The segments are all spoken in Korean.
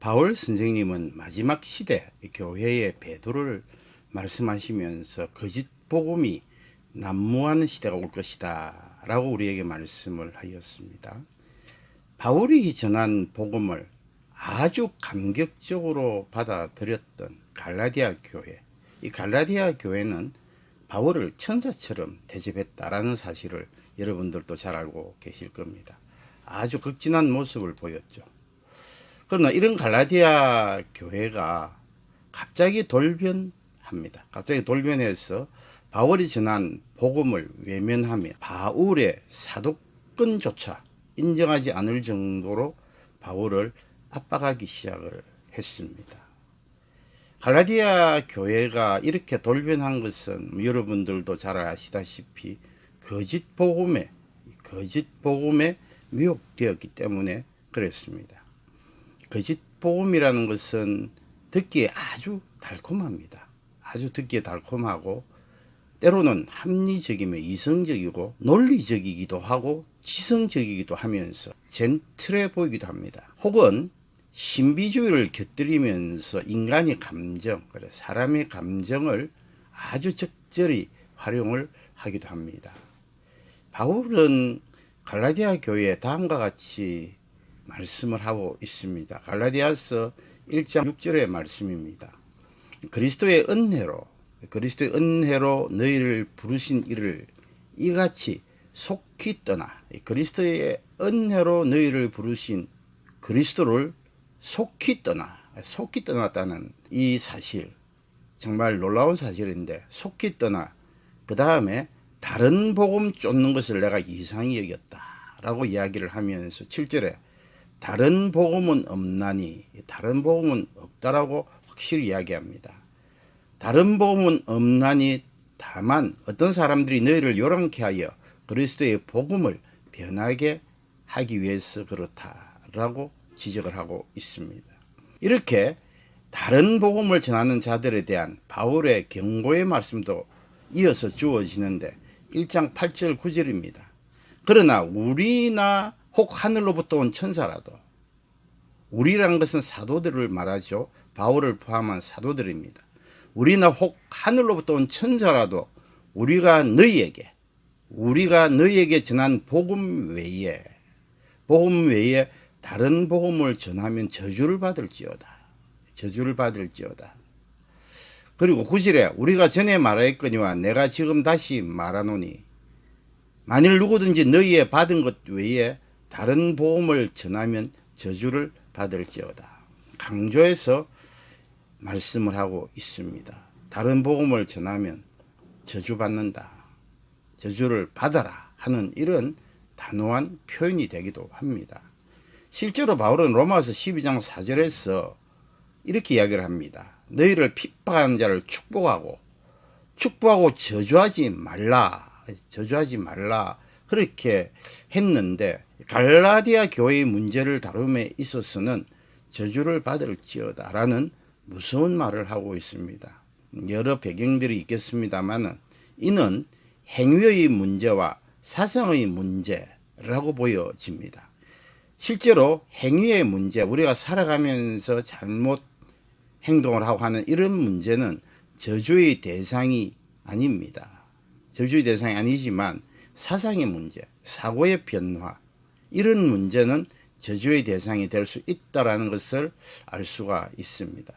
바울 선생님은 마지막 시대 교회의 배도를 말씀하시면서 거짓 복음이 난무하는 시대가 올 것이다 라고 우리에게 말씀을 하였습니다. 바울이 전한 복음을 아주 감격적으로 받아들였던 갈라디아 교회. 이 갈라디아 교회는 바울을 천사처럼 대접했다라는 사실을 여러분들도 잘 알고 계실 겁니다. 아주 극진한 모습을 보였죠. 그러나 이런 갈라디아 교회가 갑자기 돌변합니다. 갑자기 돌변해서 바울이 전한 복음을 외면하며 바울의 사도권조차 인정하지 않을 정도로 바울을 압박하기 시작을 했습니다. 갈라디아 교회가 이렇게 돌변한 것은 여러분들도 잘 아시다시피 거짓 복음에 거짓 복음에 미혹되었기 때문에 그랬습니다. 거짓 복음이라는 것은 듣기에 아주 달콤합니다. 아주 듣기에 달콤하고 때로는 합리적이며 이성적이고 논리적이기도 하고 지성적이기도 하면서 젠틀해 보이기도 합니다. 혹은 신비주의를 곁들이면서 인간의 감정, 사람의 감정을 아주 적절히 활용을 하기도 합니다. 바울은 갈라디아 교회에 다음과 같이 말씀을 하고 있습니다. 갈라디아서 1장 6절의 말씀입니다. 그리스도의 은혜로 그리스도의 은혜로 너희를 부르신 이를 이같이 속히 떠나 그리스도의 은혜로 너희를 부르신 그리스도를 속히 떠나 속히 떠났다는 이 사실 정말 놀라운 사실인데 속히 떠나 그 다음에 다른 복음 쫓는 것을 내가 이상히 여겼다라고 이야기를 하면서 7절에 다른 복음은 없나니 다른 복음은 없다라고 확실히 이야기합니다. 다른 복음은 없나니 다만 어떤 사람들이 너희를 요란케 하여 그리스도의 복음을 변하게 하기 위해서 그렇다라고 지적을 하고 있습니다. 이렇게 다른 복음을 전하는 자들에 대한 바울의 경고의 말씀도 이어서 주어지는데 1장 8절 9절입니다. 그러나 우리나 혹 하늘로부터 온 천사라도 우리라는 것은 사도들을 말하죠. 바울을 포함한 사도들입니다. 우리나 혹 하늘로부터 온 천사라도 우리가 너희에게 우리가 너희에게 전한 복음 외에 복음 외에 다른 복음을 전하면 저주를 받을지어다. 저주를 받을지어다. 그리고 구절에 우리가 전에 말하였거니와 내가 지금 다시 말하노니 만일 누구든지 너희의 받은 것 외에 다른 복음을 전하면 저주를 받을지어다. 강조해서 말씀을 하고 있습니다. 다른 복음을 전하면 저주받는다. 저주를 받아라 하는 이런 단호한 표현이 되기도 합니다. 실제로 바울은 로마서 12장 4절에서 이렇게 이야기를 합니다. 너희를 핍박하는 자를 축복하고 축복하고 저주하지 말라. 저주하지 말라. 그렇게 했는데 갈라디아 교회의 문제를 다룸에 있어서는 저주를 받을지어다라는 무서운 말을 하고 있습니다. 여러 배경들이 있겠습니다만은 이는 행위의 문제와 사상의 문제라고 보여집니다. 실제로 행위의 문제, 우리가 살아가면서 잘못 행동을 하고 하는 이런 문제는 저주의 대상이 아닙니다. 저주의 대상이 아니지만 사상의 문제, 사고의 변화, 이런 문제는 저주의 대상이 될 수 있다라는 것을 알 수가 있습니다.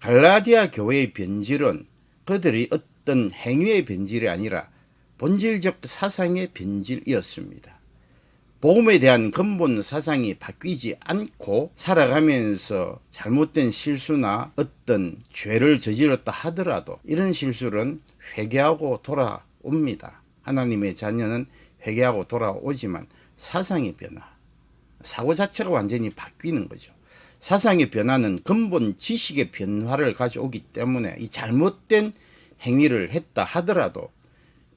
갈라디아 교회의 변질은 그들이 어떤 행위의 변질이 아니라 본질적 사상의 변질이었습니다. 복음에 대한 근본 사상이 바뀌지 않고 살아가면서 잘못된 실수나 어떤 죄를 저질렀다 하더라도 이런 실수는 회개하고 돌아옵니다. 하나님의 자녀는 회개하고 돌아오지만 사상의 변화, 사고 자체가 완전히 바뀌는 거죠. 사상의 변화는 근본 지식의 변화를 가져오기 때문에 이 잘못된 행위를 했다 하더라도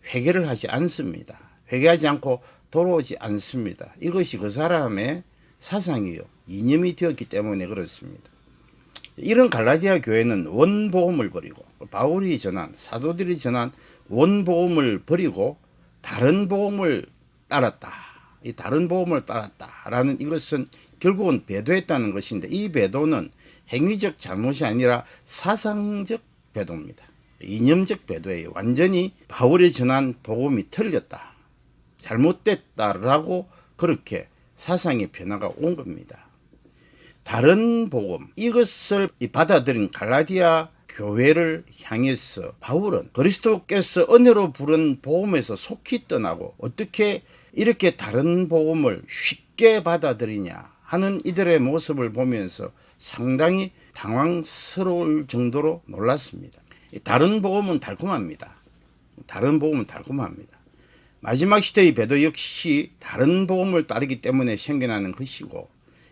회개를 하지 않습니다. 회개하지 않고 돌아오지 않습니다. 이것이 그 사람의 사상이요. 이념이 되었기 때문에 그렇습니다. 이런 갈라디아 교회는 원복음을 버리고 바울이 전한 사도들이 전한 원복음을 버리고 다른 복음을 따랐다. 이 다른 복음을 따랐다라는 이것은 결국은 배도했다는 것인데 이 배도는 행위적 잘못이 아니라 사상적 배도입니다. 이념적 배도예요. 완전히 바울이 전한 복음이 틀렸다. 잘못됐다라고 그렇게 사상의 변화가 온 겁니다. 다른 복음 이것을 받아들인 갈라디아 교회를 향해서 바울은 그리스도께서 은혜로 부른 복음에서 속히 떠나고 어떻게 이렇게 다른 복음을 쉽게 받아들이냐 하는 이들의 모습을 보면서 상당히 당황스러울 정도로 놀랐습니다. 다른 복음은 달콤합니다. 다른 복음은 달콤합니다. 마지막 시대의 배도 역시 다른 복음을 따르기 때문에 생겨나는 것이고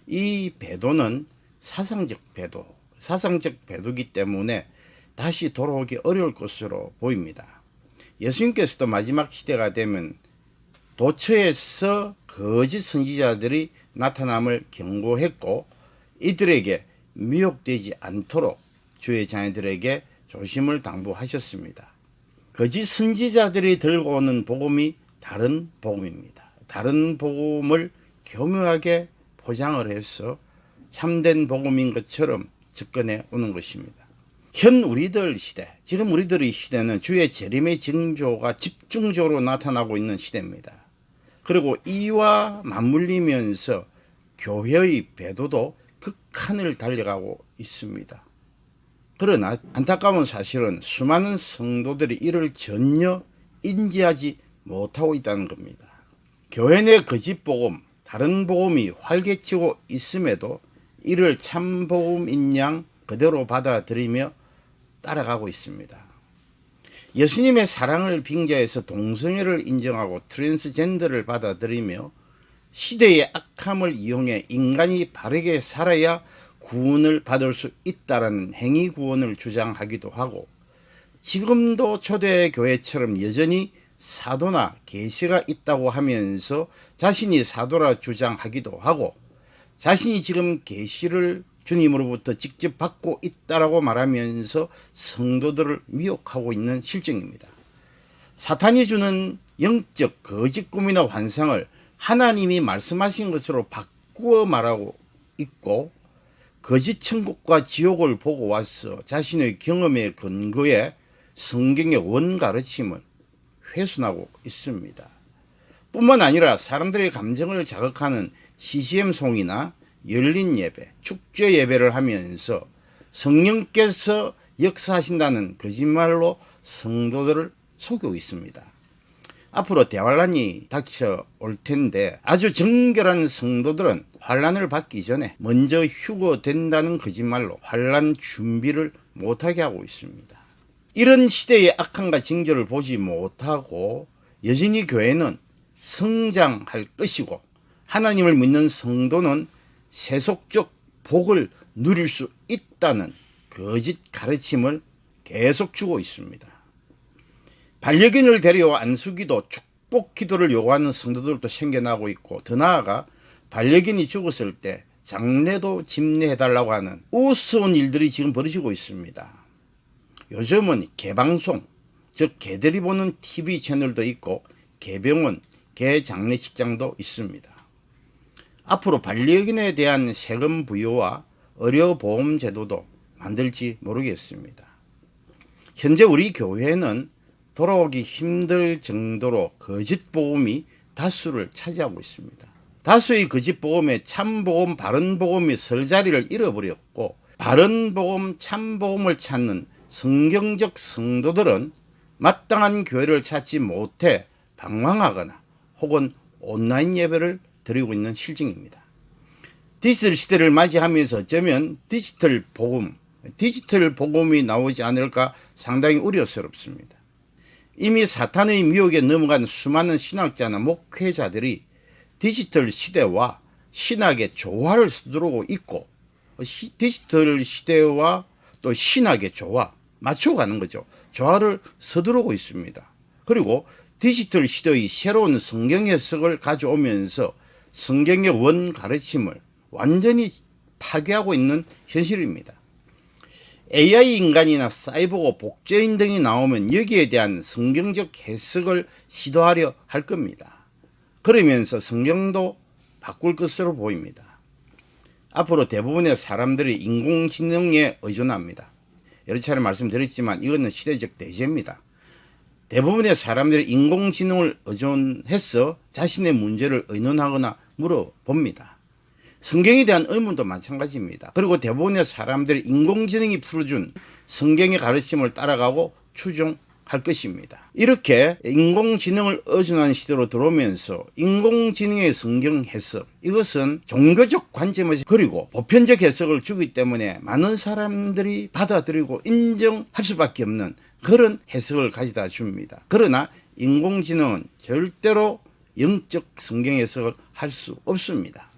이 배도는 사상적 배도, 사상적 배도기 때문에 다시 돌아오기 어려울 것으로 보입니다. 예수님께서도 마지막 시대가 되면 도처에서 거짓 선지자들이 나타남을 경고했고 이들에게 미혹되지 않도록 주의 자녀들에게 조심을 당부하셨습니다. 거짓 선지자들이 들고 오는 복음이 다른 복음입니다. 다른 복음을 교묘하게 포장을 해서 참된 복음인 것처럼 접근해 오는 것입니다. 현 우리들 시대, 지금 우리들의 시대는 주의 재림의 징조가 집중적으로 나타나고 있는 시대입니다. 그리고 이와 맞물리면서 교회의 배도도 극한을 달려가고 있습니다. 그러나 안타까운 사실은 수많은 성도들이 이를 전혀 인지하지 못하고 있다는 겁니다. 교회 내 거짓 복음, 다른 복음이 활개치고 있음에도 이를 참 복음인 양 그대로 받아들이며 따라가고 있습니다. 예수님의 사랑을 빙자해서 동성애를 인정하고 트랜스젠더를 받아들이며 시대의 악함을 이용해 인간이 바르게 살아야 구원을 받을 수 있다라는 행위 구원을 주장하기도 하고 지금도 초대 교회처럼 여전히 사도나 계시가 있다고 하면서 자신이 사도라 주장하기도 하고 자신이 지금 계시를 주님으로부터 직접 받고 있다라고 말하면서 성도들을 미혹하고 있는 실정입니다. 사탄이 주는 영적 거짓 꿈이나 환상을 하나님이 말씀하신 것으로 바꾸어 말하고 있고 거짓 천국과 지옥을 보고 와서 자신의 경험에 근거해 성경의 원 가르침을 훼손하고 있습니다. 뿐만 아니라 사람들의 감정을 자극하는 CCM 송이나 열린 예배, 축제 예배를 하면서 성령께서 역사하신다는 거짓말로 성도들을 속이고 있습니다. 앞으로 대환란이 닥쳐 올 텐데 아주 정결한 성도들은 환란을 받기 전에 먼저 휴거된다는 거짓말로 환란 준비를 못하게 하고 있습니다. 이런 시대의 악함과 징조를 보지 못하고 여전히 교회는 성장할 것이고 하나님을 믿는 성도는 세속적 복을 누릴 수 있다는 거짓 가르침을 계속 주고 있습니다. 반려견을 데려와 안수기도 축복 기도를 요구하는 성도들도 생겨나고 있고 더 나아가 반려견이 죽었을 때 장례도 집례해달라고 하는 우스운 일들이 지금 벌어지고 있습니다. 요즘은 개방송, 즉 개들이 보는 TV 채널도 있고 개병원, 개장례식장도 있습니다. 앞으로 반려견에 대한 세금 부여와 의료보험 제도도 만들지 모르겠습니다. 현재 우리 교회는 돌아오기 힘들 정도로 거짓 보험이 다수를 차지하고 있습니다. 다수의 거짓 보험에 참 보험, 바른 보험이 설 자리를 잃어버렸고 바른 보험, 참 보험을 찾는 성경적 성도들은 마땅한 교회를 찾지 못해 방황하거나 혹은 온라인 예배를 드리고 있는 실정입니다. 디지털 시대를 맞이하면서 어쩌면 디지털 복음, 디지털 복음이 나오지 않을까 상당히 우려스럽습니다. 이미 사탄의 미혹에 넘어간 수많은 신학자나 목회자들이 디지털 시대와 신학의 조화를 서두르고 있고 디지털 시대와 또 신학의 조화 맞춰가는 거죠. 조화를 서두르고 있습니다. 그리고 디지털 시대의 새로운 성경 해석을 가져오면서 성경의 원 가르침을 완전히 파괴하고 있는 현실입니다. AI 인간이나 사이버고 복제인 등이 나오면 여기에 대한 성경적 해석을 시도하려 할 겁니다. 그러면서 성경도 바꿀 것으로 보입니다. 앞으로 대부분의 사람들이 인공지능에 의존합니다. 여러 차례 말씀드렸지만 이거는 시대적 대세입니다. 대부분의 사람들이 인공지능을 의존해서 자신의 문제를 의논하거나 물어봅니다. 성경에 대한 의문도 마찬가지입니다. 그리고 대부분의 사람들이 인공지능이 풀어준 성경의 가르침을 따라가고 추종할 것입니다. 이렇게 인공지능을 의존하는 시대로 들어오면서 인공지능의 성경 해석 이것은 종교적 관점에서 그리고 보편적 해석을 주기 때문에 많은 사람들이 받아들이고 인정할 수밖에 없는 그런 해석을 가져다 줍니다. 그러나 인공지능은 절대로 영적 성경 해석을 할 수 없습니다.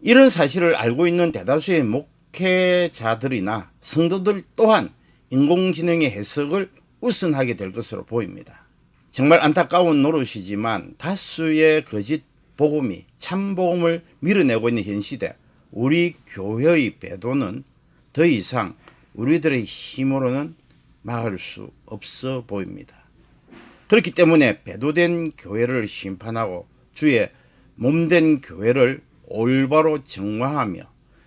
이런 사실을 알고 있는 대다수의 목회자들이나 성도들 또한 인공지능의 해석을 우선하게 될 것으로 보입니다. 정말 안타까운 노릇이지만 다수의 거짓 복음이 참 복음을 밀어내고 있는 현 시대 우리 교회의 배도는 더 이상 우리들의 힘으로는 막을 수 없어 보입니다. 그렇기 때문에 배도된 교회를 심판하고 주의 몸된 교회를 올바로 정화하며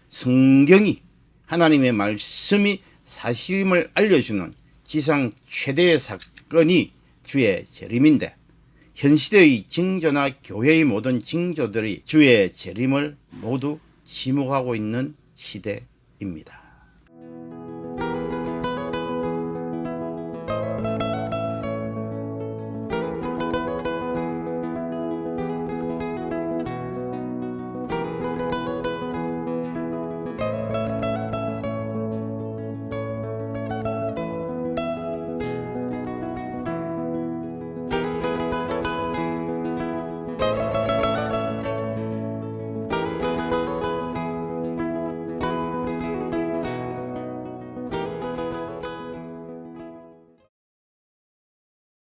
성경이 하나님의 말씀이 사실임을 알려주는 지상 최대의 사건이 주의 재림인데 현 시대의 징조나 교회의 모든 징조들이 주의 재림을 모두 지목하고 있는 시대입니다.